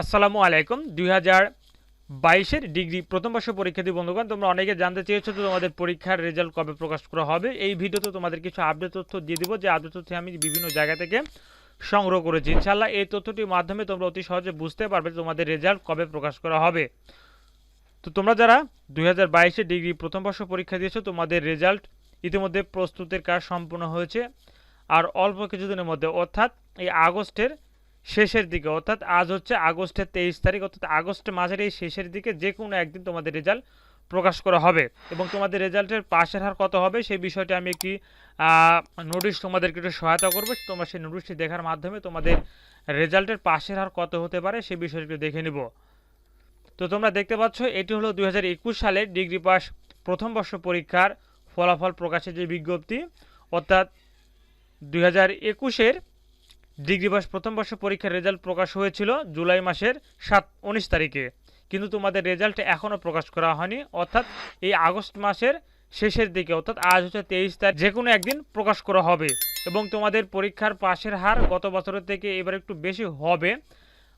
আসসালামু আলাইকুম। দুই হাজার বাইশের ডিগ্রি প্রথম বর্ষ পরীক্ষার্থী বন্ধুগণ, তোমরা অনেকে জানতে চেয়েছো তো তোমাদের পরীক্ষার রেজাল্ট কবে প্রকাশ করা হবে। এই ভিডিওতে তোমাদের কিছু আপডেট তথ্য দিয়ে দিব। যে আপডেট তথ্য আমি বিভিন্ন জায়গা থেকে সংগ্রহ করেছি। ইনশাল্লাহ এই তথ্যটির মাধ্যমে তোমরা অতি সহজে বুঝতে পারবে তোমাদের রেজাল্ট কবে প্রকাশ করা হবে। তো তোমরা যারা দুই হাজার বাইশে ডিগ্রি প্রথম বর্ষ পরীক্ষা দিয়েছ, তোমাদের রেজাল্ট ইতিমধ্যে প্রস্তুতের কাজ সম্পূর্ণ হয়েছে। আর অল্প কিছুদিনের মধ্যে, অর্থাৎ এই আগস্টের শেষের দিকে, অর্থাৎ আজ হচ্ছে আগস্টের তেইশ তারিখ, অর্থাৎ আগস্ট মাসের এই শেষের দিকে যে কোনো একদিন তোমাদের রেজাল্ট প্রকাশ করা হবে। এবং তোমাদের রেজাল্টের পাশের হার কত হবে সেই বিষয়টি আমি একটি নোটিশ তোমাদেরকে একটু সহায়তা করব। তোমরা সেই নোটিশটি দেখার মাধ্যমে তোমাদের রেজাল্টের পাশের হার কত হতে পারে সেই বিষয়টি একটু দেখে নিব। তো তোমরা দেখতে পাচ্ছ, এটি হলো দুই হাজার একুশ সালে ডিগ্রি পাস প্রথম বর্ষ পরীক্ষার ফলাফল প্রকাশের যে বিজ্ঞপ্তি, অর্থাৎ দুই হাজার একুশের ডিগ্রি পাস প্রথম বর্ষ পরীক্ষার রেজাল্ট প্রকাশ হয়েছিল জুলাই মাসের সাত, উনিশ তারিখে। কিন্তু তোমাদের রেজাল্ট এখনও প্রকাশ করা হয়নি। অর্থাৎ এই আগস্ট মাসের শেষের দিকে, অর্থাৎ আজ হচ্ছে তেইশ তারিখ, যে কোনো একদিন প্রকাশ করা হবে। এবং তোমাদের পরীক্ষার পাশের হার গত বছরের থেকে এবার একটু বেশি হবে।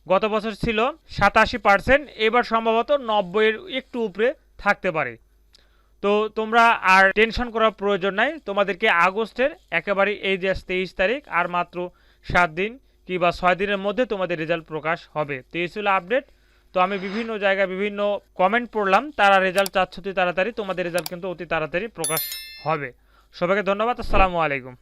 গত বছর ছিল সাতাশি পার্সেন্ট, এবার সম্ভবত নব্বইয়ের একটু উপরে থাকতে পারে। তো তোমরা আর টেনশন করার প্রয়োজন নাই। তোমাদেরকে আগস্টের একেবারে এই যে তেইশ তারিখ, আর মাত্র সাত দিন কিংবা ছয় দিনের মধ্যে তোমাদের রেজাল্ট প্রকাশ হবে। তো এই ছিল আপডেট। তো আমি বিভিন্ন জায়গায় বিভিন্ন কমেন্ট পড়লাম। তারা রেজাল্ট চাচ্ছে অতি তাড়াতাড়ি, তোমাদের রেজাল্ট কিন্তু অতি তাড়াতাড়ি প্রকাশ হবে। সবাইকে ধন্যবাদ। আসসালামু আলাইকুম।